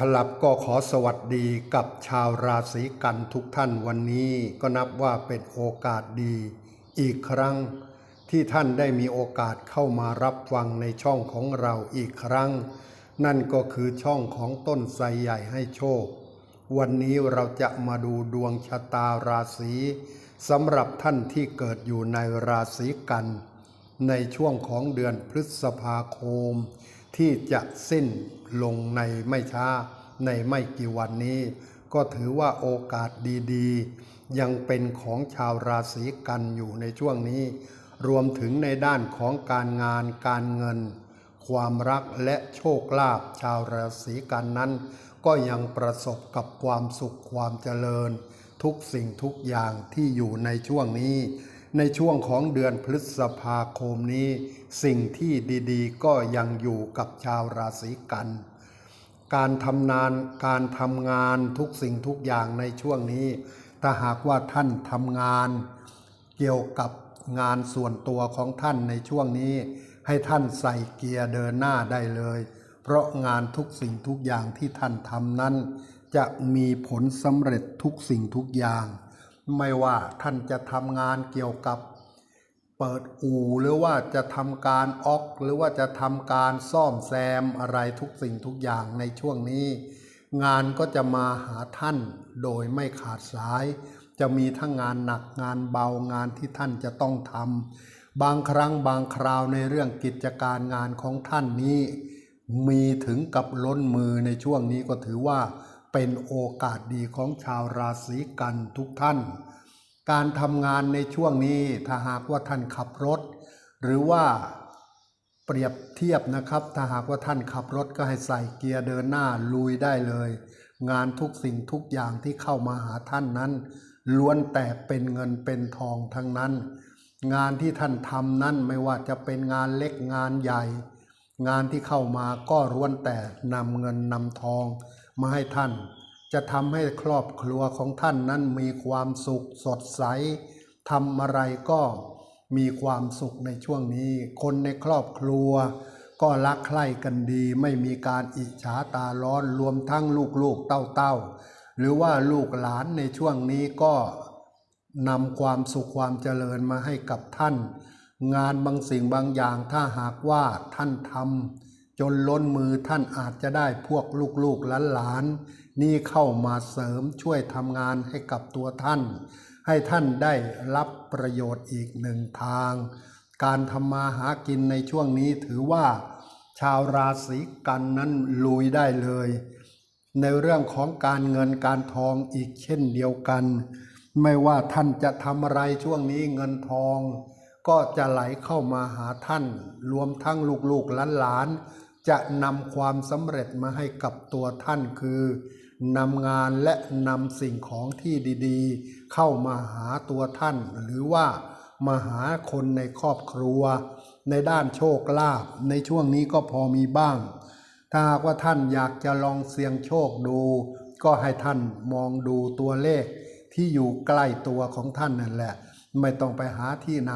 ครับก็ขอสวัสดีกับชาวราศีกันทุกท่านวันนี้ก็นับว่าเป็นโอกาสดี อีกครั้งที่ท่านได้มีโอกาสเข้ามารับฟังในช่องของเราอีกครั้ง นั่นก็คือช่องของต้นไทรใหญ่ให้โชค วันนี้เราจะมาดูดวงชะตาราศีสำหรับท่านที่เกิดอยู่ในราศีกัน ในช่วงของเดือนพฤษภาคม ที่จะสิ้นลงในไม่ช้า ในไม่กี่วันนี้ ก็ถือว่าโอกาสดีๆ ยังเป็นของชาวราศีกันอยู่ในช่วงนี้ รวมถึงในด้านของการงานการเงิน ความรักและโชคลาภชาวราศีกันนั้น ก็ยังประสบกับความสุขความเจริญ ทุกสิ่งทุกอย่างที่อยู่ในช่วงนี้ ในช่วงของเดือนพฤษภาคมนี้ สิ่งที่ดีๆ ก็ยังอยู่กับชาวราศีกัน การทำนานการทำงานทุกสิ่งทุกอย่างในช่วงนี้ ถ้าหากว่าท่านทำงานเกี่ยวกับงานส่วนตัวของท่านในช่วงนี้ ให้ท่านใส่เกียร์เดินหน้าได้เลย เพราะงานทุกสิ่งทุกอย่างที่ท่านทำนั้น จะมีผลสำเร็จทุกสิ่งทุกอย่าง ไม่ว่าท่านจะทำงานเกี่ยวกับเปิดอู่หรือว่าจะทำการออก หรือว่าจะทำการซ่อมแซมอะไรทุกสิ่งทุกอย่างในช่วงนี้ งานก็จะมาหาท่านโดยไม่ขาดสาย จะมีทั้งงานหนักงานเบางานที่ท่านจะต้องทำบางครั้งบางคราวในเรื่องกิจการงานของท่านนี้ มีถึงกับล้นมือในช่วงนี้ก็ถือว่า เป็นโอกาสดีของชาวราศีกันทุกท่าน การทำงานในช่วงนี้ถ้าหากว่าท่านขับรถ หรือว่าเปรียบเทียบนะครับ ถ้าหากว่าท่านขับรถก็ให้ใส่เกียร์เดินหน้าลุยได้เลย งานทุกสิ่งทุกอย่างที่เข้ามาหาท่านนั้น ล้วนแต่เป็นเงินเป็นทองทั้งนั้น งานที่ท่านทำนั้นไม่ว่าจะเป็นงานเล็กงานใหญ่ งานที่เข้ามาก็ล้วนแต่นำเงินนำทอง มาให้ท่าน จะทำให้ครอบครัวของท่านนั้นมีความสุขสดใสทำอะไรก็มีความสุขในช่วงนี้ คนในครอบครัว ก็รักใคร่กันดี ไม่มีการอิจฉาตาร้อนรวมทั้งลูกๆเต้าๆ หรือว่าลูกหลานในช่วงนี้ก็นำความสุขความเจริญมาให้กับท่าน งานบางสิ่งบางอย่างถ้าหากว่าท่านทำ จนล้นมือท่านอาจจะได้พวกลูกๆหลานๆนี่เข้ามาเสริมช่วยทำงานให้กับตัวท่าน ให้ท่านได้รับประโยชน์อีกหนึ่งทาง การทำมาหากินในช่วงนี้ถือว่า ชาวราศีกันนั้นลุยได้เลย ในเรื่องของการเงินการทองอีกเช่นเดียวกัน ไม่ว่าท่านจะทำอะไรช่วงนี้เงินทองก็จะไหลเข้ามาหาท่าน รวมทั้งลูกๆหลานๆ จะนำความสำเร็จมาให้กับตัวท่านคือนำงานและนำสิ่งของที่ดีๆ เข้ามาหาตัวท่าน หรือว่ามาหาคนในครอบครัว ในด้านโชคลาภในช่วงนี้ก็พอมีบ้าง ถ้าหากว่าท่านอยากจะลองเสี่ยงโชคดู ก็ให้ท่านมองดูตัวเลขที่อยู่ใกล้ตัวของท่านนั่นแหละ ไม่ต้องไปหาที่ไหน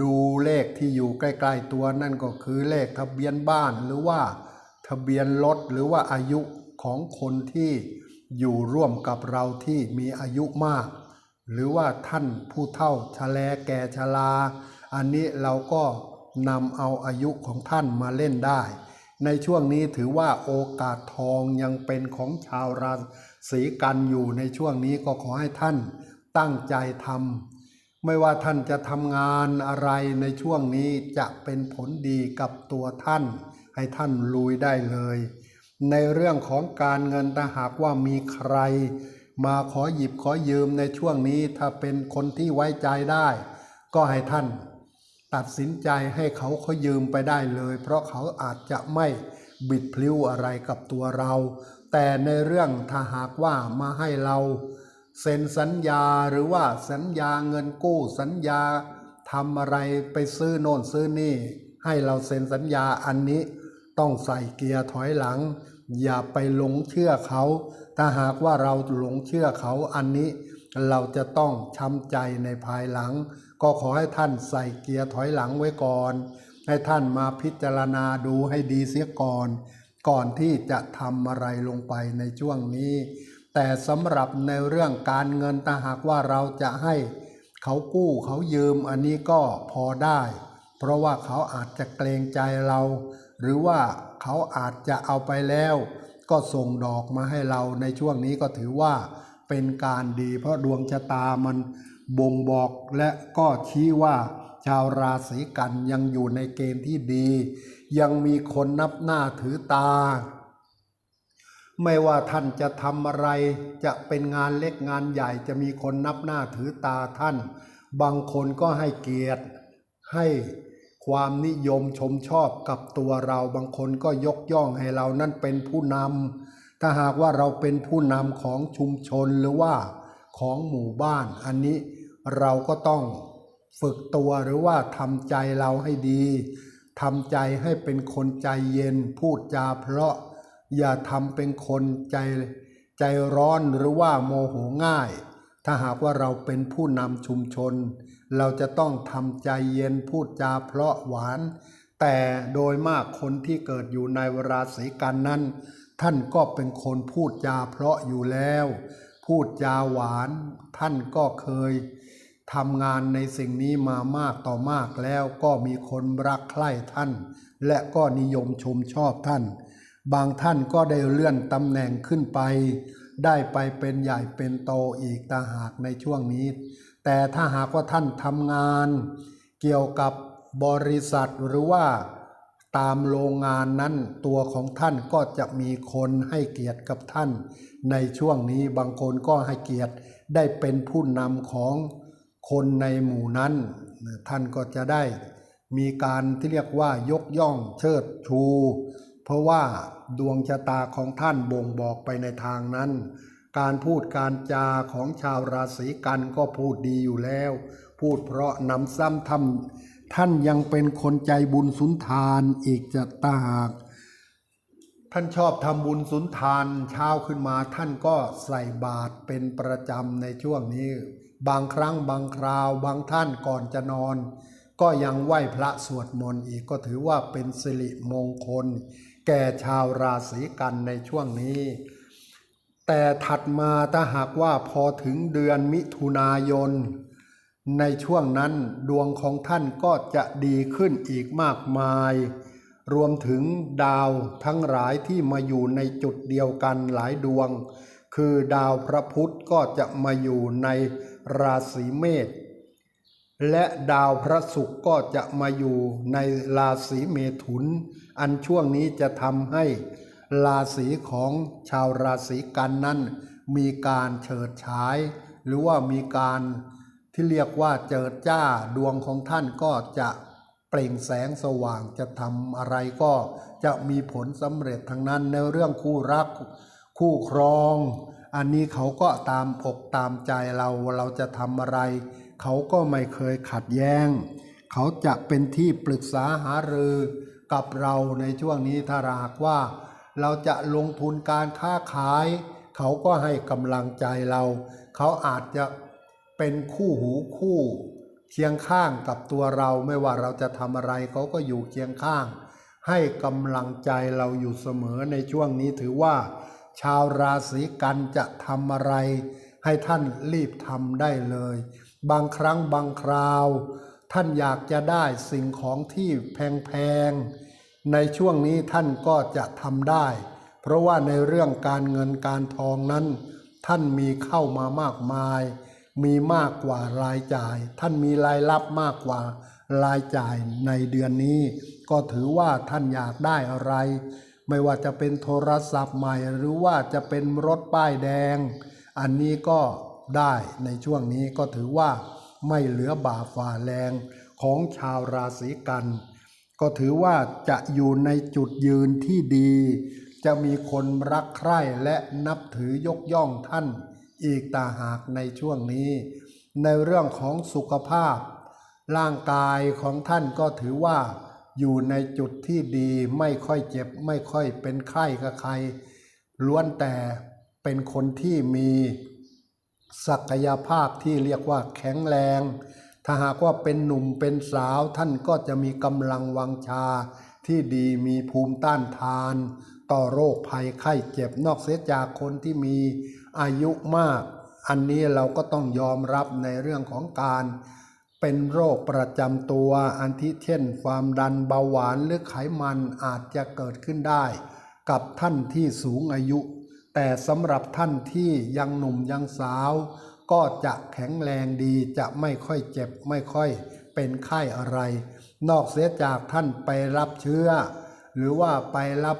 ดูเลขที่อยู่ใกล้ ๆ ตัวนั่นก็คือเลขทะเบียนบ้านหรือว่าทะเบียนรถหรือว่าอายุของคนที่อยู่ร่วมกับเราที่มีอายุมาก หรือว่าท่านผู้เฒ่าชะแลแก่ชราอันนี้เราก็นำเอาอายุของท่านมาเล่นได้ ในช่วงนี้ถือว่าโอกาสทองยังเป็นของชาวราศีกันอยู่ในช่วงนี้ก็ขอให้ท่านตั้งใจทำ ไม่ว่าท่านจะทำงานอะไรในช่วงนี้จะเป็นผลดีกับตัวท่าน ให้ท่านลุยได้เลย ในเรื่องของการเงินถ้าหากว่ามีใคร มาขอหยิบขอยืมในช่วงนี้ถ้าเป็นคนที่ไว้ใจได้ ก็ให้ท่านตัดสินใจให้เขาเขายืมไปได้เลย เพราะเขาอาจจะไม่บิดพลิ้วอะไรกับตัวเรา แต่ในเรื่องถ้าหากว่ามาให้เรา เซ็นสัญญาหรือว่าสัญญาเงินกู้สัญญาทำอะไรไปซื้อโน่นซื้อนี่ ให้เราเซ็นสัญญาอันนี้ ต้องใส่เกียร์ถอยหลัง อย่าไปหลงเชื่อเขา ถ้าหากว่าเราหลงเชื่อเขาอันนี้ เราจะต้องช้ำใจในภายหลัง ก็ขอให้ท่านใส่เกียร์ถอยหลังไว้ก่อน ให้ท่านมาพิจารณาดูให้ดีเสียก่อน ก่อนที่จะทำอะไรลงไปในช่วงนี้ แต่สำหรับในเรื่องการเงินถ้าหากว่าเราจะให้เขากู้เขายืมอันนี้ก็พอได้ เพราะว่าเขาอาจจะเกรงใจเรา หรือว่าเขาอาจจะเอาไปแล้ว ก็ส่งดอกมาให้เราในช่วงนี้ก็ถือว่าเป็นการดี เพราะดวงชะตามันบ่งบอกและก็ชี้ว่าชาวราศีกันยังอยู่ในเกณฑ์ที่ดี ยังมีคนนับหน้าถือตา ไม่ว่าท่านจะทำอะไร จะเป็นงานเล็กงานใหญ่จะมีคนนับหน้าถือตาท่าน บางคนก็ให้เกียรติ ให้ความนิยมชมชอบกับตัวเราบางคนก็ยกย่องให้เรานั่นเป็นผู้นำถ้าหากว่าเราเป็นผู้นำของชุมชนหรือว่าของหมู่บ้าน อันนี้เราก็ต้องฝึกตัวหรือว่าทำใจเราให้ดีทำใจให้เป็นคนใจเย็นพูดจาเพราะ อย่าทำเป็นคนใจใจร้อนหรือว่าโมโหง่าย ถ้าหากว่าเราเป็นผู้นำชุมชน เราจะต้องทำใจเย็นพูดจาเพราะหวาน แต่โดยมากคนที่เกิดอยู่ในราศีกันนั้น ท่านก็เป็นคนพูดจาเพราะอยู่แล้ว พูดจาหวาน ท่านก็เคยทำงานในสิ่งนี้มามากต่อมากแล้วก็มีคนรักใคร่ท่าน และก็นิยมชมชอบท่าน บางท่านก็ได้เลื่อนตำแหน่งขึ้นไป ได้ไปเป็นใหญ่เป็นโตอีกตาหากในช่วงนี้ แต่ถ้าหากว่าท่านทำงาน เกี่ยวกับบริษัทหรือว่าตามโรงงานนั้นตัวของท่านก็จะมีคนให้เกียรติกับท่าน ในช่วงนี้บางคนก็ให้เกียรติได้เป็นผู้นำของคนในหมู่นั้น ท่านก็จะได้มีการที่เรียกว่ายกย่องเชิดชู เพราะว่าดวงชะตาของท่านบ่งบอกไปในทางนั้น การพูดการจาของชาวราศีกันก็พูดดีอยู่แล้ว พูดเพราะนำซ้ำทำท่านยังเป็นคนใจบุญสุนทานอีกจะตาหากท่านชอบทำบุญสุนทานเช้าขึ้นมาท่านก็ใส่บาตรเป็นประจำในช่วงนี้ บางครั้งบางคราวบางท่านก่อนจะนอน ก็ยังไหว้พระสวดมนต์อีกก็ถือว่าเป็นสิริมงคล แก่ชาวราศีกันในช่วงนี้ แต่ถัดมาถ้าหากว่าพอถึงเดือนมิถุนายน ในช่วงนั้นดวงของท่านก็จะดีขึ้นอีกมากมาย รวมถึงดาวทั้งหลายที่มาอยู่ในจุดเดียวกันหลายดวง คือดาวพระพุธก็จะมาอยู่ในราศีเมษและดาวพระศุกร์ก็จะมาอยู่ในราศีเมถุน อันช่วงนี้จะทำให้ราศีของชาวราศีกันนั้น มีการเฉิดฉาย หรือว่ามีการที่เรียกว่าเจิดจ้าดวงของท่านก็จะเปล่งแสงสว่างจะทำอะไรก็จะมีผลสำเร็จทั้งนั้นในเรื่องคู่รักคู่ครอง อันนี้เขาก็ตามอกตามใจเราเราจะทำอะไร เขาก็ไม่เคยขัดแย้ง เขาจะเป็นที่ปรึกษาหารือ กับเราในช่วงนี้ถ้าหากว่า เราจะลงทุนการค้าขาย เขาก็ให้กำลังใจเรา เขาอาจจะเป็นคู่หูคู่เคียงข้างกับตัวเราไม่ว่าเราจะทำอะไรเขาก็อยู่เคียงข้าง ให้กำลังใจเราอยู่เสมอในช่วงนี้ถือว่า ชาวราศีกันจะทำอะไร ให้ท่านรีบทำได้เลย บางครั้งบางคราว ท่านอยากจะได้สิ่งของที่แพงๆ ในช่วงนี้ท่านก็จะทำได้ เพราะว่าในเรื่องการเงินการทองนั้น ท่านมีเข้ามามากมาย มีมากกว่ารายจ่าย ท่านมีรายรับมากกว่ารายจ่ายในเดือนนี้ ก็ถือว่าท่านอยากได้อะไร ไม่ว่าจะเป็นโทรศัพท์ใหม่ หรือว่าจะเป็นรถป้ายแดง อันนี้ก็ได้ในช่วงนี้ก็ถือว่า ไม่เหลือบาฝ่าแรงของชาวราศีกัน ก็ถือว่าจะอยู่ในจุดยืนที่ดี จะมีคนรักใคร่และนับถือยกย่องท่านอีกตาหากในช่วงนี้ ในเรื่องของสุขภาพ ร่างกายของท่านก็ถือว่าอยู่ในจุดที่ดีไม่ค่อยเจ็บไม่ค่อยเป็นไข้กับใคร ล้วนแต่เป็นคนที่มี ศักยภาพที่เรียกว่าแข็งแรง ถ้าหากว่าเป็นหนุ่มเป็นสาวท่านก็จะมีกำลังวังชาที่ดีมีภูมิต้านทาน ต่อโรคภัยไข้เจ็บนอกเสียจากคนที่มีอายุมาก อันนี้เราก็ต้องยอมรับในเรื่องของการ เป็นโรคประจำตัวอันที่เช่น ความดันเบาหวานหรือไขมันอาจจะเกิดขึ้นได้ กับท่านที่สูงอายุ แต่สำหรับท่านที่ยังหนุ่มยังสาว ก็จะแข็งแรงดีจะไม่ค่อยเจ็บไม่ค่อยเป็นไข้อะไร นอกเสียจากท่านไปรับเชื้อ หรือว่าไปรับ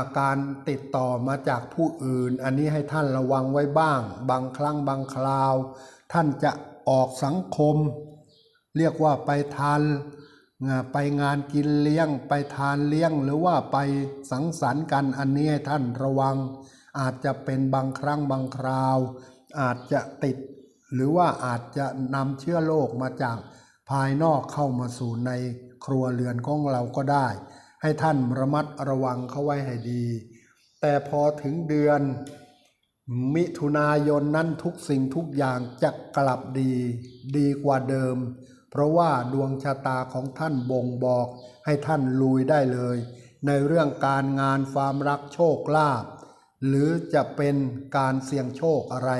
าการติดต่อมาจากผู้อื่น อันนี้ให้ท่านระวังไว้บ้าง บางครั้งบางคราว ท่านจะออกสังคม เรียกว่าไปทาน ไปงานกินเลี้ยงไปทานเลี้ยงหรือว่าไปสังสรรค์กันอันนี้ให้ท่านระวัง อาจจะเป็นบางครั้งบางคราว อาจจะติด หรือว่าอาจจะนำเชื้อโรคมาจากภายนอกเข้ามาสู่ในครัวเรือนของเราก็ได้ ให้ท่านระมัดระวังเข้าไว้ให้ดี แต่พอถึงเดือน มิถุนายนนั้นทุกสิ่งทุกอย่างจะกลับดีดีกว่าเดิม เพราะว่าดวงชะตาของท่านบ่งบอกให้ท่านลุยได้เลย ในเรื่องการงานความรักโชคลาภหรือจะเป็นการเสี่ยงโชคอะไร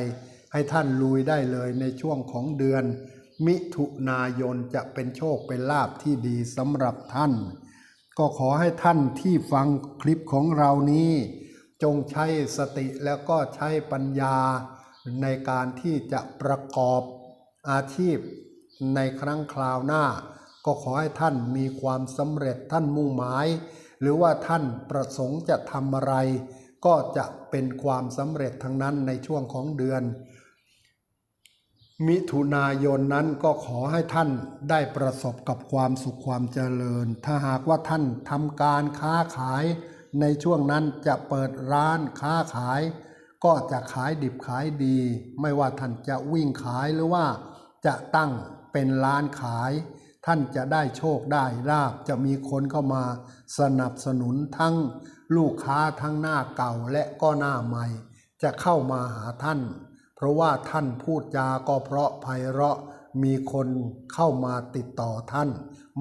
ให้ท่านลุยได้เลยในช่วงของเดือน มิถุนายนจะเป็นโชคเป็นลาภที่ดีสำหรับท่าน ก็ขอให้ท่านที่ฟังคลิปของเรานี้ จงใช้สติแล้วก็ใช้ปัญญา ในการที่จะประกอบอาชีพ ในครั้งคราวหน้า ก็ขอให้ท่านมีความสำเร็จท่านมุ่งหมาย หรือว่าท่านประสงค์จะทำอะไร ก็จะเป็นความสำเร็จทั้งนั้นในช่วงของเดือน มิถุนายนนั้นก็ขอให้ท่านได้ประสบกับความสุขความเจริญ ถ้าหากว่าท่านทำการค้าขาย ในช่วงนั้นจะเปิดร้านค้าขายก็จะขายดิบขายดี ไม่ว่าท่านจะวิ่งขายหรือว่าจะตั้ง เป็นร้านขาย ท่านจะได้โชคได้ลาบจะมีคนเข้ามา สนับสนุนทั้งลูกค้าทั้งหน้าเก่าและก็หน้าใหม่ จะเข้ามาหาท่าน เพราะว่าท่านพูดจาก็เพราะไพเราะมีคนเข้ามาติดต่อท่าน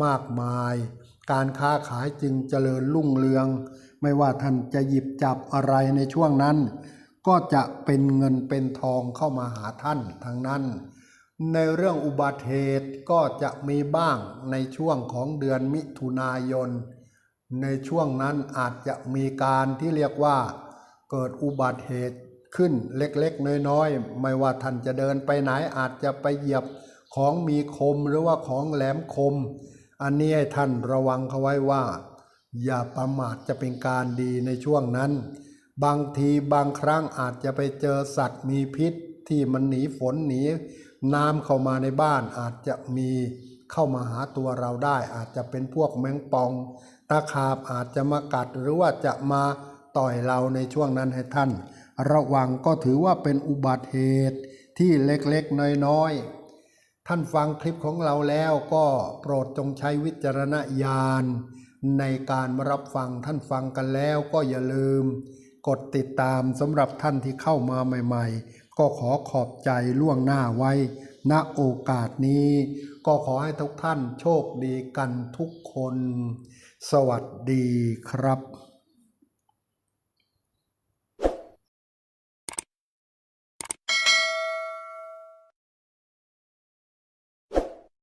มากมาย การค้าขายจึงเจริญรุ่งเรือง ไม่ว่าท่านจะหยิบจับอะไรในช่วงนั้น ก็จะเป็นเงินเป็นทองเข้ามาหาท่านทั้งนั้น ในเรื่องอุบัติเหตุก็จะมีบ้างในช่วงของเดือนมิถุนายน ในช่วงนั้นอาจจะมีการที่เรียกว่า เกิดอุบัติเหตุขึ้นเล็กๆ น้อยๆ ไม่ว่าท่านจะเดินไปไหนอาจจะไปเหยียบของมีคมหรือว่าของแหลมคม อันนี้ให้ท่านระวังเขาไว้ว่า อย่าประมาทจะเป็นการดีในช่วงนั้น บางทีบางครั้งอาจจะไปเจอสัตว์มีพิษที่มันหนีฝนหนี น้ำเข้ามาในบ้านอาจจะมีเข้ามาหาตัวเราได้ อาจจะเป็นพวกแมงป่องตะขาบอาจจะมากัดหรือว่าจะมาต่อยเราในช่วงนั้นให้ท่าน ระวังก็ถือว่าเป็นอุบัติเหตุที่เล็กๆน้อยๆ ท่านฟังคลิปของเราแล้วก็โปรดจงใช้วิจารณญาณในการมารับฟังท่านฟังกันแล้วก็อย่าลืม กดติดตามสำหรับท่านที่เข้ามาใหม่ ๆ ก็ขอขอบใจล่วงหน้าไว้ ณโอกาสนี้ ก็ขอให้ทุกท่านโชคดีกันทุกคน สวัสดีครับ